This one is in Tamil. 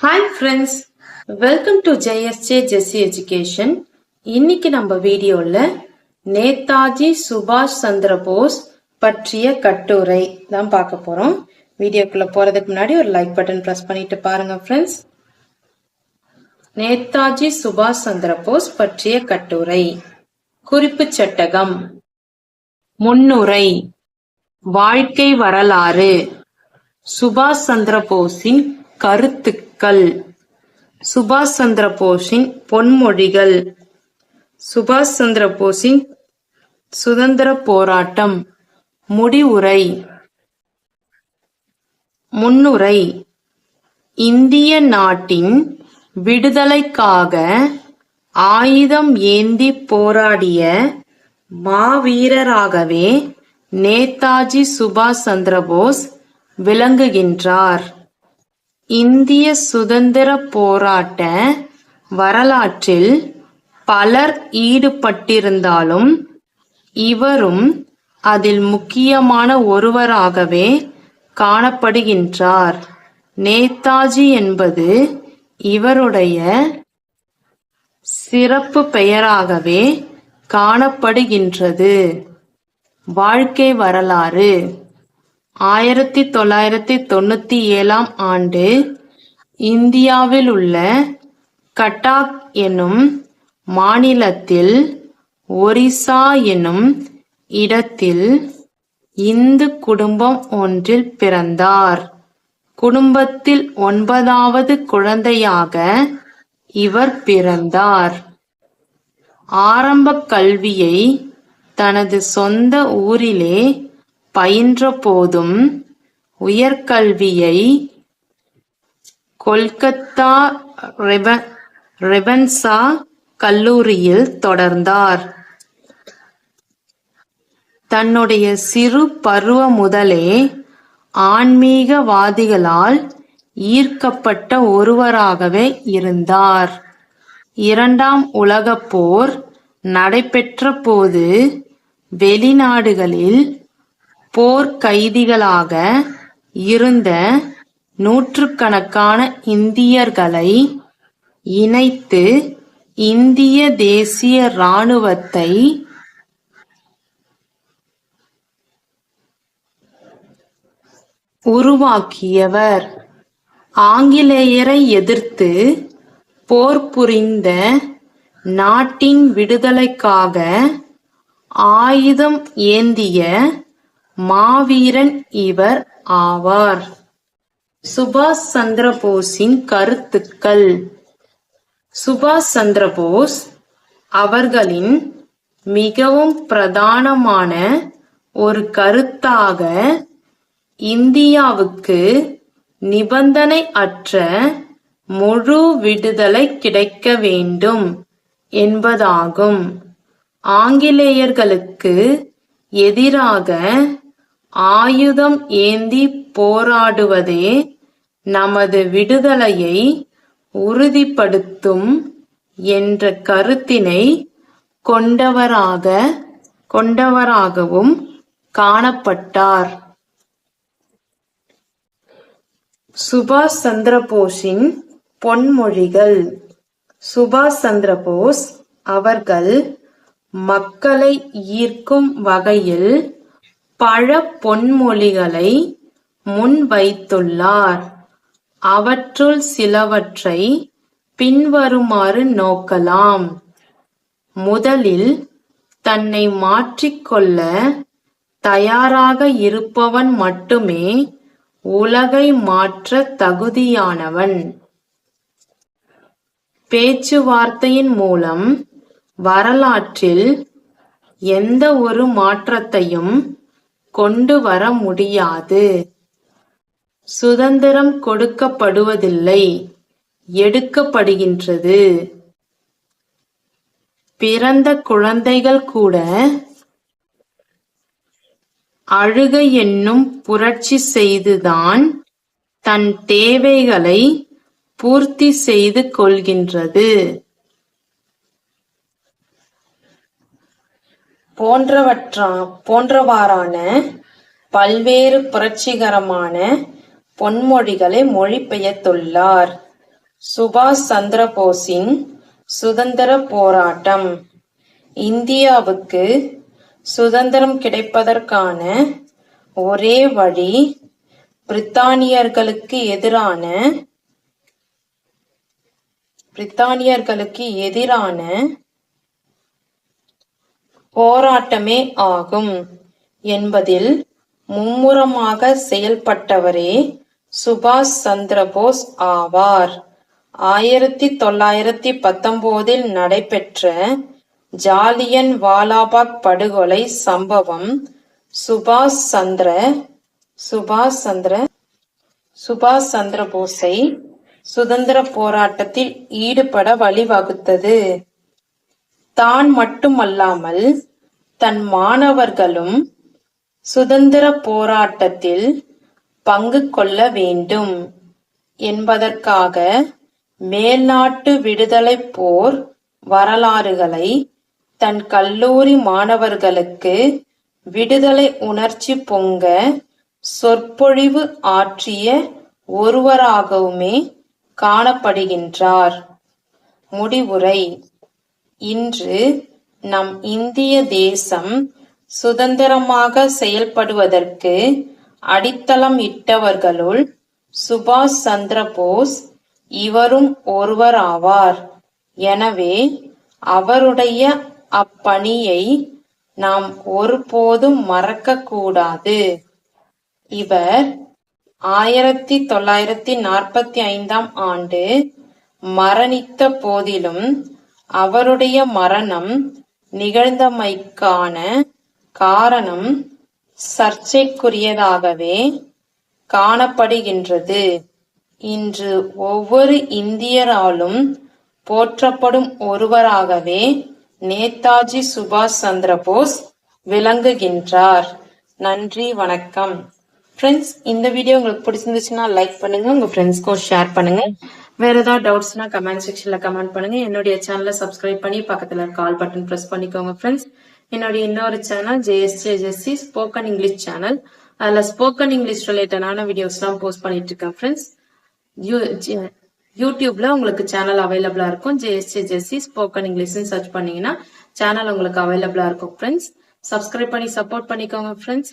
Hi friends welcome to J S J Jessie education இன்னைக்கு நம்ம வீடியோவில் நேதாஜி சுபாஷ் சந்திர போஸ் பற்றிய கட்டுரை தான் பார்க்க போறோம். வீடியோக்குள்ள போறதுக்கு முன்னாடி ஒரு லைக் பட்டன் ப்ரெஸ் பண்ணிட்டு பாருங்க ஃப்ரெண்ட்ஸ் நேதாஜி சுபாஷ் சந்திர போஸ் பற்றிய கட்டுரை. குறிப்பு சட்டகம். முன்னுரை. வாழ்க்கை வரலாறு. சுபாஷ் சந்திர போஸின் கல் சுபாஷ் சந்திர போஸின் பொன்மொழிகள். சுபாஷ் சந்திர போஸின் சுதந்திர போராட்டம். முடிவுரை. முன்னுரை. இந்திய நாட்டின் விடுதலைக்காக ஆயுதம் ஏந்தி போராடிய மாவீரராகவே நேதாஜி சுபாஷ் சந்திரபோஸ் விளங்குகின்றார். இந்திய சுதந்திர போராட்ட வரலாற்றில் பலர் ஈடுபட்டிருந்தாலும் இவரும் அதில் முக்கியமான ஒருவராகவே காணப்படுகின்றார். நேதாஜி என்பது இவருடைய சிறப்பு பெயராகவே காணப்படுகின்றது. வாழ்க்கை வரலாறு. ஆயிரத்தி தொள்ளாயிரத்தி தொண்ணூத்தி ஏழாம் ஆண்டு இந்தியாவில் உள்ள கட்டாக் எனும் மாநிலத்தில் ஒரிசா எனும் இடத்தில் இந்து குடும்பம் ஒன்றில் பிறந்தார். குடும்பத்தில் ஒன்பதாவது குழந்தையாக இவர் பிறந்தார். ஆரம்ப கல்வியை தனது சொந்த ஊரிலே பயின்ற போதும் உயர்கல்வியை கொல்கத்தா ரெவன்சா கல்லூரியில் தொடர்ந்தார். தன்னுடைய சிறு பருவ முதலே ஆன்மீகவாதிகளால் ஈர்க்கப்பட்ட ஒருவராகவே இருந்தார். இரண்டாம் உலகப் போர் நடைபெற்ற போது வெளிநாடுகளில் போர்க்கைதிகளாக இருந்த நூற்றுக்கணக்கான இந்தியர்களை இணைத்து இந்திய தேசிய இராணுவத்தை உருவாக்கியவர். ஆங்கிலேயரை எதிர்த்து போர் புரிந்த நாட்டின் விடுதலைக்காக ஆயுதம் ஏந்திய மாவீரன் இவர் ஆவார். சுபாஷ் சந்திரபோஸின் கருத்துக்கள். சுபாஷ் சந்திரபோஸ் அவர்களின் மிகவும் பிரதானமான ஒரு கருத்தாக இந்தியாவுக்கு நிபந்தனை அற்ற முழு விடுதலை கிடைக்க வேண்டும் என்பதாகும். ஆங்கிலேயர்களுக்கு எதிராக ஆயுதம் ஏந்தி போராடுவதே நமது விடுதலையை உறுதிப்படுத்தும் என்ற கருத்தினை கொண்டவராக கொண்டவராகவும் காணப்பட்டார். சுபாஷ் சந்திரபோஸின் பொன்மொழிகள். சுபாஷ் சந்திரபோஸ் அவர்கள் மக்களை ஈர்க்கும் வகையில் பல பொன்மொழிகளை முன்வைத்துள்ளார். அவற்றுள் சிலவற்றை பின்வருமாறு நோக்கலாம். முதலில் தன்னை மாற்றிக்கொள்ள தயாராக இருப்பவன் மட்டுமே உலகை மாற்ற தகுதியானவன். பேச்சுவார்த்தையின் மூலம் வரலாற்றில் எந்த ஒரு மாற்றத்தையும் கொண்டு வர முடியாது. சுதந்திரம் கொடுக்கப்படுவதில்லை. எடுக்கப்படுகின்றது. பிறந்த குழந்தைகள் கூட அழுகை என்னும் புரட்சி செய்துதான் தன் தேவைகளை பூர்த்தி செய்து கொள்கின்றது. போன்றவற்றா போன்றவாறான பல்வேறு புரட்சிகரமான பொன்மொழிகளை மொழிபெயர்த்துள்ளார் சுபாஷ் சந்திரபோஸின் சுதந்திர போராட்டம். இந்தியாவுக்கு சுதந்திரம் கிடைப்பதற்கான ஒரே வழி பிரித்தானியர்களுக்கு எதிரான பிரித்தானியர்களுக்கு எதிரான போராட்டமே ஆகும். என்பதில் மும்முரமாக செயல்பட்டவரே சுபாஷ் சந்திரபோஸ் ஆவார். ஆயிரத்தி தொள்ளாயிரத்தி பத்தொன்பதில் நடைபெற்ற ஜாலியன் வாலாபாக் படுகொலை சம்பவம் சுபாஷ் சந்திர சுபாஷ் சந்திர சுபாஷ் சந்திர போஸை சுதந்திர போராட்டத்தில் ஈடுபட வழிவகுத்தது. தான் மட்டுமல்லாமல் தன் மாணவர்களும் சுதந்திர போராட்டத்தில் பங்கு கொள்ள வேண்டும் என்பதற்காக மேல்நாட்டு விடுதலை போர் வரலாறுகளை தன் கல்லூரி மாணவர்களுக்கு விடுதலை உணர்ச்சி பொங்க சொற்பொழிவு ஆற்றிய ஒருவராகவுமே காணப்படுகின்றார். முடிவுரை. இன்று நம் இந்திய தேசம் சுதந்திரமாக செயல்படுவதற்கு அடித்தளம் இட்டவர்களுள் சுபாஷ் சந்திர போஸ் இவரும் ஒருவராவார். எனவே அவருடைய அப்பணியை நாம் ஒருபோதும் மறக்கக்கூடாது. இவர் ஆயிரத்தி தொள்ளாயிரத்தி நாற்பத்தி ஐந்தாம் ஆண்டு மரணித்த போதிலும் அவருடைய மரணம் நிகழ்ந்தமைக்கான காரணம் சர்ச்சைக்குரியதாகவே காணப்படுகின்றது. இன்று ஒவ்வொரு இந்தியராலும் போற்றப்படும் ஒருவராகவே நேதாஜி சுபாஷ் சந்திர போஸ் விளங்குகின்றார். நன்றி வணக்கம். ஃப்ரெண்ட்ஸ் இந்த வீடியோ உங்களுக்கு பிடிச்சிருந்துச்சுன்னா லைக் பண்ணுங்க உங்க ஃப்ரெண்ட்ஸ்க்கும் ஷேர் பண்ணுங்க. வேற ஏதாவது டவுட்ஸ்னா கமெண்ட் செக்ஷன்ல கமெண்ட் பண்ணுங்க. என்னுடைய சேனலை சப்ஸ்கிரைப் பண்ணி பக்கத்துல இருக்க கால் பட்டன் ப்ரெஸ் பண்ணிக்கோங்க ஃப்ரெண்ட்ஸ் என்னுடைய இன்னொரு channel J S J spoken English channel அதுல ஸ்போக்கன் இங்கிலீஷ் ரிலேட்டடான வீடியோஸ்லாம் போஸ்ட் பண்ணிட்டு இருக்கேன் ஃப்ரெண்ட்ஸ் யூடியூப்ல உங்களுக்கு சேனல் அவைலபிளா இருக்கும். J S J Jessie spoken இங்கிலீஷ்னு search பண்ணீங்கன்னா சேனல் உங்களுக்கு அவைலபிளா இருக்கும் ஃப்ரெண்ட்ஸ் சப்ஸ்கிரைப் பண்ணி சப்போர்ட் பண்ணிக்கோங்க friends